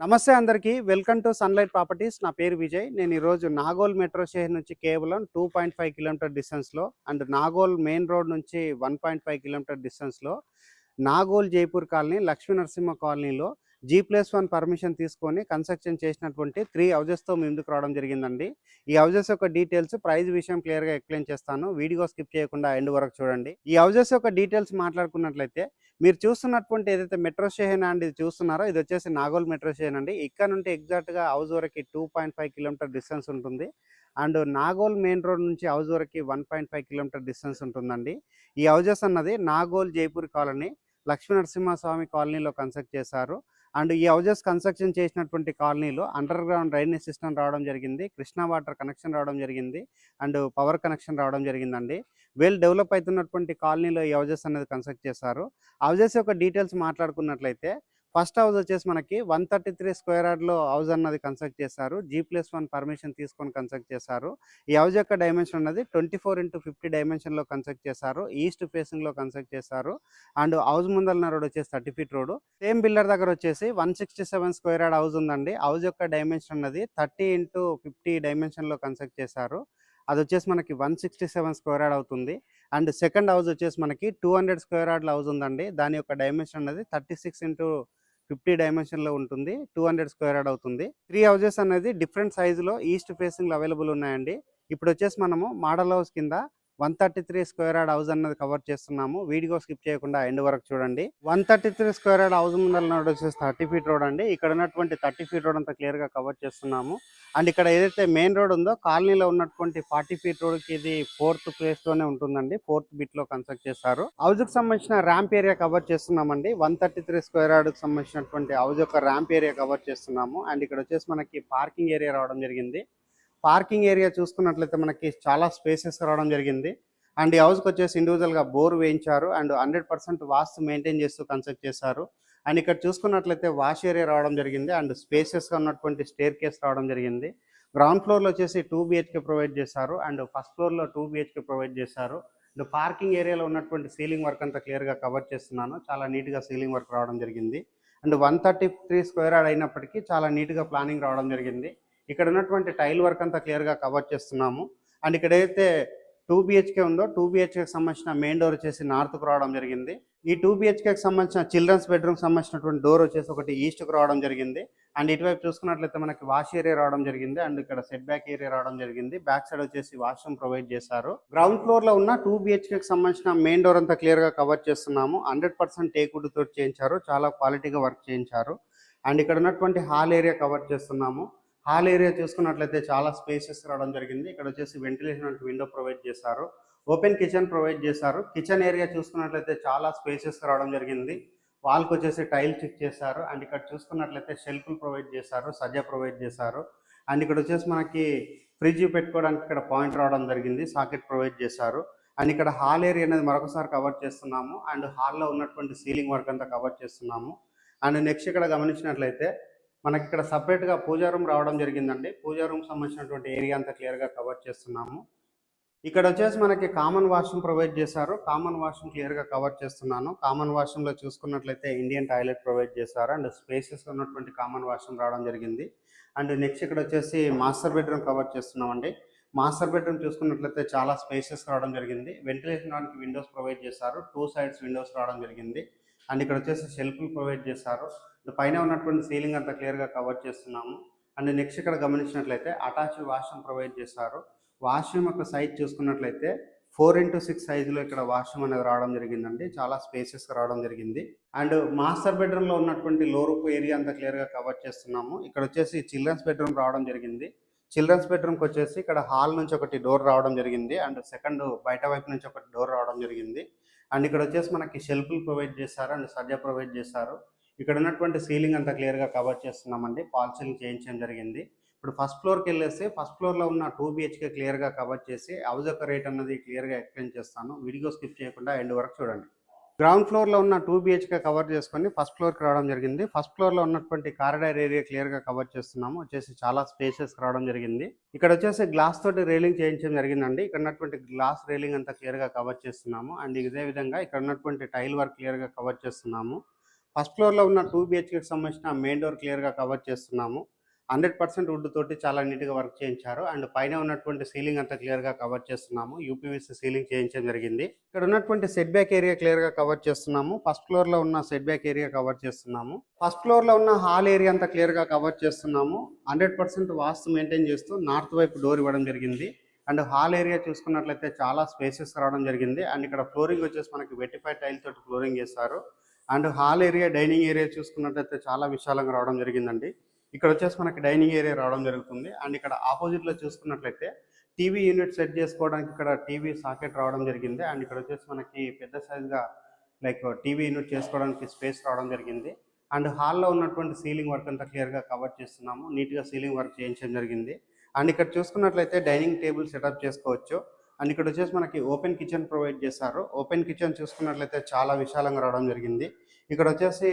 నమస్తే అందరికీ. Welcome to Sunlight Properties. నా పేరు విజయ్. నేను ఈరోజు నాగోల్ మెట్రో స్టేషన్ నుంచి కేవలం టూ పాయింట్ ఫైవ్ కిలోమీటర్ డిస్టెన్స్లో అండ్ నాగోల్ మెయిన్ రోడ్ నుంచి వన్ పాయింట్ ఫైవ్ కిలోమీటర్ డిస్టెన్స్లో నాగోల్ జైపూర్ కాలనీ లక్ష్మీ నరసింహ కాలనీలో జీ ప్లస్ వన్ పర్మిషన్ తీసుకొని కన్స్ట్రక్షన్ చేసినటువంటి త్రీ హౌజెస్తో మీ ముందుకు రావడం జరిగిందండి. ఈ హౌజెస్ యొక్క డీటెయిల్స్ ప్రైస్ విషయం క్లియర్గా ఎక్స్ప్లెయిన్ చేస్తాను. వీడియో స్కిప్ చేయకుండా ఎండ్ వరకు చూడండి. ఈ హౌజెస్ యొక్క డీటెయిల్స్ మాట్లాడుకున్నట్లయితే మీరు చూస్తున్నటువంటి ఏదైతే మెట్రో స్టేషన్ అండి ఇది చూస్తున్నారో ఇది వచ్చేసి నాగోల్ మెట్రో స్టేషన్ అండి. ఇక్కడ నుండి ఎగ్జాక్ట్గా హౌస్ వరకు two point five kilometre distance ఉంటుంది. అండ్ నాగోల్ మెయిన్ రోడ్ నుంచి హౌస్ వరకు one point five kilometre distance ఉంటుందండి. ఈ హౌజెస్ అన్నది నాగోల్ జైపూర్ కాలనీ లక్ష్మీ నరసింహస్వామి కాలనీలో కన్స్ట్రక్ట్ చేశారు. అండ్ ఈ హౌజెస్ కన్స్ట్రక్షన్ చేసినటువంటి కాలనీలో అండర్ గ్రౌండ్ డ్రైనేజ్ సిస్టమ్ రావడం జరిగింది కృష్ణా వాటర్ కనెక్షన్ రావడం జరిగింది అండ్ పవర్ కనెక్షన్ రావడం జరిగిందండి. వెల్ డెవలప్ అవుతున్నటువంటి కాలనీలో ఈ హౌజెస్ అనేది కన్స్ట్రక్ట్ చేశారు. హౌజెస్ యొక్క డీటెయిల్స్ మాట్లాడుకున్నట్లయితే ఫస్ట్ హౌస్ వచ్చేసి మనకి వన్ థర్టీ త్రీ స్క్వేర్ యార్డ్లో హౌస్ అన్నది కన్స్ట్రక్ట్ చేశారు. జీ ప్లస్ వన్ పర్మిషన్ తీసుకొని కన్స్ట్రక్ట్ చేశారు. ఈ హౌస్ యొక్క డైమెన్షన్ అన్నది ట్వంటీ ఫోర్ ఇంటూ ఫిఫ్టీ డైమెన్షన్లో కన్స్ట్రక్ట్ చేశారు. ఈస్ట్ ఫేసింగ్లో కన్స్ట్రక్ట్ చేశారు. అండ్ హౌస్ ముందల రోడ్ వచ్చేసి thirty feet road. Same builder దగ్గర వచ్చేసి one sixty seven square yard house ఉందండి. హౌస్ యొక్క డైమెన్షన్ అన్నది థర్టీ ఇంటూ ఫిఫ్టీ డైమెన్షన్లో కన్స్ట్రక్ట్ చేశారు. అది వచ్చేసి మనకి one sixty seven square yard అవుతుంది. అండ్ సెకండ్ హౌస్ వచ్చేసి మనకి టూ హండ్రెడ్ స్క్వేర్ యార్డ్ల హౌస్ ఉందండి. దాని యొక్క డైమెన్షన్ అనేది థర్టీ సిక్స్ ఇంటూ ఫిఫ్టీ డైమెన్షన్లో ఉంటుంది టూ హండ్రెడ్ స్క్వేర్ యార్డ్ అవుతుంది. త్రీ హౌజెస్ అనేది డిఫరెంట్ సైజులో ఈస్ట్ ఫేసింగ్లో అవైలబుల్ ఉన్నాయండి. ఇప్పుడు వచ్చేసి మనము మోడల్ హౌస్ కింద one thirty three square yard house అన్నది కవర్ చేస్తున్నాము. వీడియో స్కిప్ చేయకుండా ఎండ్ వరకు చూడండి. One thirty three square yard house ముందర వచ్చేసి థర్టీ ఫీట్ రోడ్ అండి. ఇక్కడ ఉన్నటువంటి థర్టీ ఫీట్ రోడ్ అంతా క్లియర్గా కవర్ చేస్తున్నాము. అండ్ ఇక్కడ ఏదైతే మెయిన్ రోడ్ ఉందో కాలనీలో ఉన్నటువంటి ఫార్టీ ఫీట్ రోడ్కి ఇది ఫోర్త్ ప్లేస్లోనే ఉంటుందండి. ఫోర్త్ బిట్లో కన్స్ట్రక్ట్ చేస్తారు హౌస్కి సంబంధించిన ర్యాంప్ ఏరియా కవర్ చేస్తున్నామండి. One thirty three square yard సంబంధించినటువంటి హౌస్ యొక్క ర్యాంప్ ఏరియా కవర్ చేస్తున్నాము. అండ్ ఇక్కడ వచ్చేసి మనకి పార్కింగ్ ఏరియా రావడం జరిగింది. పార్కింగ్ ఏరియా చూసుకున్నట్లయితే మనకి చాలా స్పేసెస్ రావడం జరిగింది. అండ్ ఈ హౌస్కి వచ్చేసి ఇండివిజువల్గా బోర్ వేయించారు. And hundred percent vastu maintain చేస్తూ కన్స్ట్రక్ట్ చేశారు. అండ్ ఇక్కడ చూసుకున్నట్లయితే వాష్ ఏరియా రావడం జరిగింది. అండ్ స్పేసెస్గా ఉన్నటువంటి స్టేర్ కేస్ రావడం జరిగింది. గ్రౌండ్ ఫ్లోర్లో వచ్చేసి టూ బిహెచ్కే ప్రొవైడ్ చేశారు. అండ్ ఫస్ట్ ఫ్లోర్లో టూ బిహెచ్కే ప్రొవైడ్ చేశారు. అండ్ పార్కింగ్ ఏరియాలో ఉన్నటువంటి సీలింగ్ వర్క్ అంతా క్లియర్గా కవర్ చేస్తున్నాను. చాలా నీట్గా సీలింగ్ వర్క్ రావడం జరిగింది. And one thirty three square yard అయినప్పటికీ చాలా నీట్గా ప్లానింగ్ రావడం జరిగింది. ఇక్కడ ఉన్నటువంటి టైల్ వర్క్ అంతా క్లియర్గా కవర్ చేస్తున్నాము. అండ్ ఇక్కడైతే టూ బిహెచ్కే ఉందో టూ బిహెచ్కేకి సంబంధించిన మెయిన్ డోర్ వచ్చేసి నార్త్కు రావడం జరిగింది. ఈ టూ బిహెచ్కేకి సంబంధించిన చిల్డ్రన్స్ బెడ్రూమ్ సంబంధించినటువంటి డోర్ వచ్చేసి ఒకటి ఈస్ట్కి రావడం జరిగింది. అండ్ ఇటువైపు చూసుకున్నట్లయితే మనకి వాష్ ఏరియా రావడం జరిగింది. అండ్ ఇక్కడ సెట్ బ్యాక్ ఏరియా రావడం జరిగింది. బ్యాక్ సైడ్ వచ్చేసి వాష్రూమ్ ప్రొవైడ్ చేశారు. గ్రౌండ్ ఫ్లోర్లో ఉన్న టూ బిహెచ్కేకి సంబంధించిన మెయిన్ డోర్ అంతా క్లియర్గా కవర్ చేస్తున్నాము. హండ్రెడ్ పర్సెంట్ టేకుడ్ తోటి చేయించారు. చాలా క్వాలిటీగా వర్క్ చేయించారు. అండ్ ఇక్కడ ఉన్నటువంటి హాల్ ఏరియా కవర్ చేస్తున్నాము. హాల్ ఏరియా చూసుకున్నట్లయితే చాలా స్పేసెస్ రావడం జరిగింది. ఇక్కడ వచ్చేసి వెంటిలేషన్ విండో ప్రొవైడ్ చేశారు. ఓపెన్ కిచెన్ ప్రొవైడ్ చేశారు. కిచెన్ ఏరియా చూసుకున్నట్లయితే చాలా స్పేసెస్ రావడం జరిగింది. వాల్కి వచ్చేసి టైల్ చెక్ చేశారు. అండ్ ఇక్కడ చూసుకున్నట్లయితే షెల్ఫ్లు ప్రొవైడ్ చేశారు. సజ్జ ప్రొవైడ్ చేశారు. అండ్ ఇక్కడ వచ్చేసి మనకి ఫ్రిడ్జ్ పెట్టుకోవడానికి ఇక్కడ పాయింట్ రావడం జరిగింది. సాకెట్ ప్రొవైడ్ చేశారు. అండ్ ఇక్కడ హాల్ ఏరియా అనేది మరొకసారి కవర్ చేస్తున్నాము. అండ్ హాల్లో ఉన్నటువంటి సీలింగ్ వర్క్ అంతా కవర్ చేస్తున్నాము. అండ్ నెక్స్ట్ ఇక్కడ గమనించినట్లయితే మనకి ఇక్కడ సపరేట్గా పూజా రూమ్ రావడం జరిగిందండి. పూజా రూమ్ సంబంధించినటువంటి ఏరియా అంతా క్లియర్గా కవర్ చేస్తున్నాము. ఇక్కడ వచ్చేసి మనకి కామన్ వాష్రూమ్ ప్రొవైడ్ చేశారు. కామన్ వాష్రూమ్ క్లియర్గా కవర్ చేస్తున్నాను. కామన్ వాష్రూమ్లో చూసుకున్నట్లయితే ఇండియన్ టాయిలెట్ ప్రొవైడ్ చేశారు. అండ్ స్పేసెస్ ఉన్నటువంటి కామన్ వాష్రూమ్ రావడం జరిగింది. అండ్ నెక్స్ట్ ఇక్కడ వచ్చేసి మాస్టర్ బెడ్రూమ్ కవర్ చేస్తున్నామండి. మాస్టర్ బెడ్రూమ్ చూసుకున్నట్లయితే చాలా స్పేసెస్ రావడం జరిగింది. వెంటిలేషన్ దానికి విండోస్ ప్రొవైడ్ చేశారు. టూ సైడ్స్ విండోస్ రావడం జరిగింది. అండ్ ఇక్కడ వచ్చేసి షెల్ఫ్లు ప్రొవైడ్ చేశారు. పైన ఉన్నటువంటి సీలింగ్ అంతా క్లియర్గా కవర్ చేస్తున్నాము. అండ్ నెక్స్ట్ ఇక్కడ గమనించినట్లయితే అటాచ్ వాష్రూమ్ ప్రొవైడ్ చేశారు. వాష్రూమ్ యొక్క సైజ్ చూసుకున్నట్లయితే ఫోర్ ఇంటూ సిక్స్ సైజులో ఇక్కడ వాష్రూమ్ అనేది రావడం జరిగిందండి. చాలా స్పేసెస్ రావడం జరిగింది. అండ్ మాస్టర్ బెడ్రూమ్లో ఉన్నటువంటి లోరూప్ ఏరియా అంతా క్లియర్గా కవర్ చేస్తున్నాము. ఇక్కడ వచ్చేసి చిల్డ్రన్స్ బెడ్రూమ్ రావడం జరిగింది. చిల్డ్రన్స్ బెడ్రూమ్కి వచ్చేసి ఇక్కడ హాల్ నుంచి ఒకటి డోర్ రావడం జరిగింది. అండ్ సెకండ్ బయట వైపు నుంచి ఒకటి డోర్ రావడం జరిగింది. అండ్ ఇక్కడ వచ్చేసి మనకి షెల్ఫ్లు ప్రొవైడ్ చేశారు అండ్ సజ్జా ప్రొవైడ్ చేశారు. ఇక్కడ ఉన్నటువంటి సీలింగ్ అంతా క్లియర్గా కవర్ చేస్తున్నామండి. పాల్ సీలింగ్ చేయించడం జరిగింది. ఇప్పుడు ఫస్ట్ ఫ్లోర్కి వెళ్ళేసి ఫస్ట్ ఫ్లోర్లో ఉన్న టూ బిహెచ్కే క్లియర్గా కవర్ చేసి హౌస్ యొక్క రేట్ అన్నది క్లియర్గా ఎక్స్ప్లెయిన్ చేస్తాను. వీడియో స్కిప్ చేయకుండా ఎండ్ వరకు చూడండి. గ్రౌండ్ ఫ్లోర్లో ఉన్న టూ బిహెచ్కే కవర్ చేసుకొని ఫస్ట్ ఫ్లోర్కి రావడం జరిగింది. ఫస్ట్ ఫ్లోర్లో ఉన్నటువంటి కారిడార్ ఏరియా క్లియర్గా కవర్ చేస్తున్నాము. వచ్చేసి చాలా స్పేసెస్ రావడం జరిగింది. ఇక్కడ వచ్చేసి గ్లాస్ తోటి రైలింగ్ చేయించడం జరిగిందండి. ఇక్కడ ఉన్నటువంటి గ్లాస్ రైలింగ్ అంతా క్లియర్గా కవర్ చేస్తున్నాము. అండ్ ఇదే విధంగా ఇక్కడ ఉన్నటువంటి టైల్ వర్క్ క్లియర్గా కవర్ చేస్తున్నాము. ఫస్ట్ ఫ్లోర్లో ఉన్న టూ బిహెచ్కేకి సంబంధించిన మెయిన్ డోర్ క్లియర్గా కవర్ చేస్తున్నాము. హండ్రెడ్ పర్సెంట్ వుడ్ తోటి చాలా నీట్గా వర్క్ చేయించారు. అండ్ పైన ఉన్నటువంటి సీలింగ్ అంతా క్లియర్గా కవర్ చేస్తున్నాము. యూపీవీసీ సీలింగ్ చేయించడం జరిగింది. ఇక్కడ ఉన్నటువంటి సెట్ బ్యాక్ ఏరియా క్లియర్గా కవర్ చేస్తున్నాము. ఫస్ట్ ఫ్లోర్లో ఉన్న సెట్ బ్యాక్ ఏరియా కవర్ చేస్తున్నాము ఫస్ట్ ఫ్లోర్లో ఉన్న హాల్ ఏరియా అంతా క్లియర్గా కవర్ చేస్తున్నాము. హండ్రెడ్ పర్సెంట్ వాస్తు మెయింటైన్ చేస్తూ నార్త్ వైపు డోర్ ఇవ్వడం జరిగింది. అండ్ హాల్ ఏరియా చూసుకున్నట్లయితే చాలా స్పేసెస్ రావడం జరిగింది. అండ్ ఇక్కడ ఫ్లోరింగ్ వచ్చేసి మనకి వెటిఫై టైల్ తోటి ఫ్లోరింగ్ చేస్తారు and hall area dining area చూసుకున్నట్లయితే చాలా విశాలంగా రావడం జరిగిందండి. ఇక్కడ వచ్చేసి మనకి డైనింగ్ ఏరియా రావడం జరుగుతుంది. అండ్ ఇక్కడ ఆపోజిట్లో చూసుకున్నట్లయితే టీవీ యూనిట్ సెట్ చేసుకోవడానికి ఇక్కడ టీవీ సాకెట్ రావడం జరిగింది. అండ్ ఇక్కడ వచ్చేసి మనకి పెద్ద సైజ్గా లైక్ టీవీ యూనిట్ చేసుకోవడానికి స్పేస్ రావడం జరిగింది. అండ్ హాల్లో ఉన్నటువంటి సీలింగ్ వర్క్ అంతా క్లియర్గా కవర్ చేస్తున్నాము. నీట్గా సీలింగ్ వర్క్ చేయించడం జరిగింది. అండ్ ఇక్కడ చూసుకున్నట్లయితే డైనింగ్ టేబుల్ సెటప్ చేసుకోవచ్చు. అండ్ ఇక్కడ వచ్చేసి మనకి ఓపెన్ కిచెన్ ప్రొవైడ్ చేశారు. ఓపెన్ కిచెన్ చూసుకున్నట్లయితే చాలా విశాలంగా రావడం జరిగింది. ఇక్కడ వచ్చేసి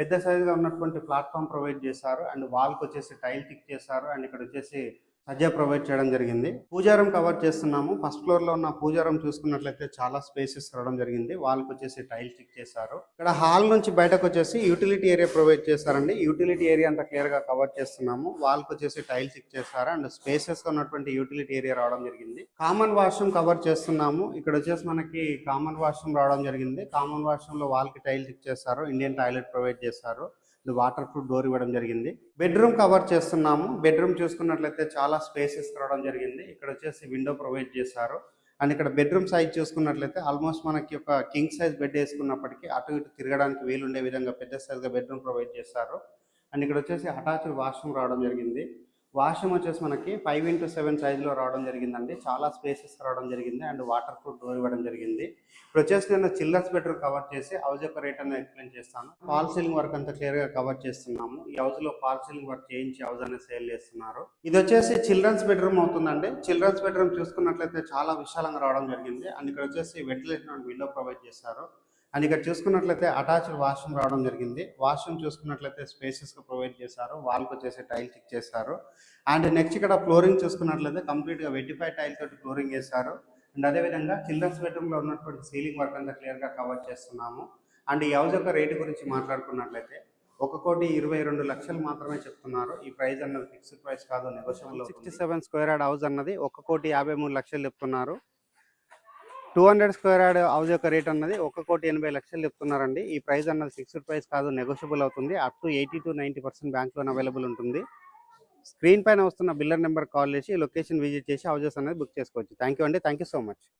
పెద్ద సైజుగా ఉన్నటువంటి ప్లాట్ఫామ్ ప్రొవైడ్ చేశారు. అండ్ వాల్కి వచ్చేసి టైల్ టిక్ చేశారు. అండ్ ఇక్కడ వచ్చేసి సజ్జా ప్రొవైడ్ చేయడం జరిగింది. పూజారం కవర్ చేస్తున్నాము. ఫస్ట్ ఫ్లోర్లో ఉన్న పూజారం చూసుకున్నట్లయితే చాలా స్పేసెస్ రావడం జరిగింది. వాళ్ళకి వచ్చేసి టైల్ స్టిక్ చేశారు. ఇక్కడ హాల్ నుంచి బయటకు వచ్చేసి యూటిలిటీ ఏరియా ప్రొవైడ్ చేశారండి. యూటిలిటీ ఏరియా అంతా క్లియర్గా కవర్ చేస్తున్నాము. వాళ్ళకి వచ్చేసి టైల్ స్టిక్ చేశారు. అండ్ స్పేసెస్ ఉన్నటువంటి యూటిలిటీ ఏరియా రావడం జరిగింది. కామన్ వాష్రూమ్ కవర్ చేస్తున్నాము. ఇక్కడ వచ్చేసి మనకి కామన్ వాష్రూమ్ రావడం జరిగింది. కామన్ వాష్రూమ్లో వాళ్ళకి టైల్ స్టిక్ చేశారు. ఇండియన్ టాయిలెట్ ప్రొవైడ్ చేశారు. వాటర్ ప్రూఫ్ డోర్ ఇవ్వడం జరిగింది. బెడ్రూమ్ కవర్ చేస్తున్నాము. బెడ్రూమ్ చూసుకున్నట్లయితే చాలా స్పేసెస్ రావడం జరిగింది. ఇక్కడ వచ్చేసి విండో ప్రొవైడ్ చేశారు. అండ్ ఇక్కడ బెడ్రూమ్ సైజ్ చూసుకున్నట్లయితే ఆల్మోస్ట్ మనకి ఒక కింగ్ సైజ్ బెడ్ వేసుకున్నప్పటికీ అటు ఇటు తిరగడానికి వీలుండే విధంగా పెద్ద సైజ్గా బెడ్రూమ్ ప్రొవైడ్ చేశారు. అండ్ ఇక్కడ వచ్చేసి అటాచ్డ్ వాష్రూమ్ రావడం జరిగింది. వాష్రూమ్ వచ్చేసి మనకి ఫైవ్ ఇంటూ సెవెన్ సైజులో రావడం జరిగిందండి. చాలా స్పేసెస్ రావడం జరిగింది. అండ్ వాటర్ ప్రూఫ్ డోర్ ఇవ్వడం జరిగింది. ఇప్పుడు వచ్చేసి నేను చిల్డ్రన్స్ బెడ్రూమ్ కవర్ చేసి హౌస్ యొక్క రేట్ అనేది ఎక్స్ప్లెయిన్ చేస్తాను. ఫాల్ సీలింగ్ వర్క్ అంతా క్లియర్గా కవర్ చేస్తున్నాము. ఈ హౌస్లో ఫాల్ సీలింగ్ వర్క్ చేయించి హౌస్ అనేది సేల్ చేస్తున్నారు. ఇది వచ్చేసి చిల్డ్రన్స్ బెడ్రూమ్ అవుతుందండి. చిల్డ్రన్స్ బెడ్రూమ్ చూసుకున్నట్లయితే చాలా విశాలంగా రావడం జరిగింది. అండ్ ఇక్కడ వచ్చేసి వెంటిలేషన్ అండ్ విండో ప్రొవైడ్ చేశారు. అండ్ ఇక్కడ చూసుకున్నట్లయితే అటాచ్డ్ వాష్రూమ్ రావడం జరిగింది. వాష్రూమ్ చూసుకున్నట్లయితే స్పేసెస్ ప్రొవైడ్ చేశారు. వాల్కి వచ్చేసి టైల్ టిక్ చేశారు. అండ్ నెక్స్ట్ ఇక్కడ ఫ్లోరింగ్ చూసుకున్నట్లయితే కంప్లీట్గా టైల్ తోటి ఫ్లోరింగ్ చేశారు. అండ్ అదేవిధంగా చిల్డ్రన్స్ బెడ్రూమ్లో ఉన్నటువంటి సీలింగ్ వర్క్ అంతా క్లియర్గా కవర్ చేస్తున్నాము. అండ్ ఈ హౌస్ యొక్క రేటు గురించి మాట్లాడుకున్నట్లయితే ఒక కోటి ఇరవై రెండు లక్షలు మాత్రమే చెప్తున్నారు. ఈ ప్రైస్ అన్నది ఫిక్స్డ్ ప్రైస్ కాదు negotiable sixty seven square yard house అన్నది ఒక కోటి యాభై మూడు లక్షలు చెప్తున్నారు. Two hundred square yard house యొక్క రేట్ అన్నది ఒక కోటి ఎనభై లక్షలు చెప్తున్నారండి. ఈ ప్రైస్ అన్నది ఫిక్స్డ్ ప్రైస్ కాదు నెగోషియబుల్ అవుతుంది. Up to eighty to ninety percent bank loan available ఉంటుంది. స్క్రీన్ పైన వస్తున్న బిల్లర్ నెంబర్ కాల్ చేసి లొకేషన్ విజిట్ చేసి హౌజెస్ అనేది బుక్ చేసుకోవచ్చు. థ్యాంక్ యూ అండి. Thank you so much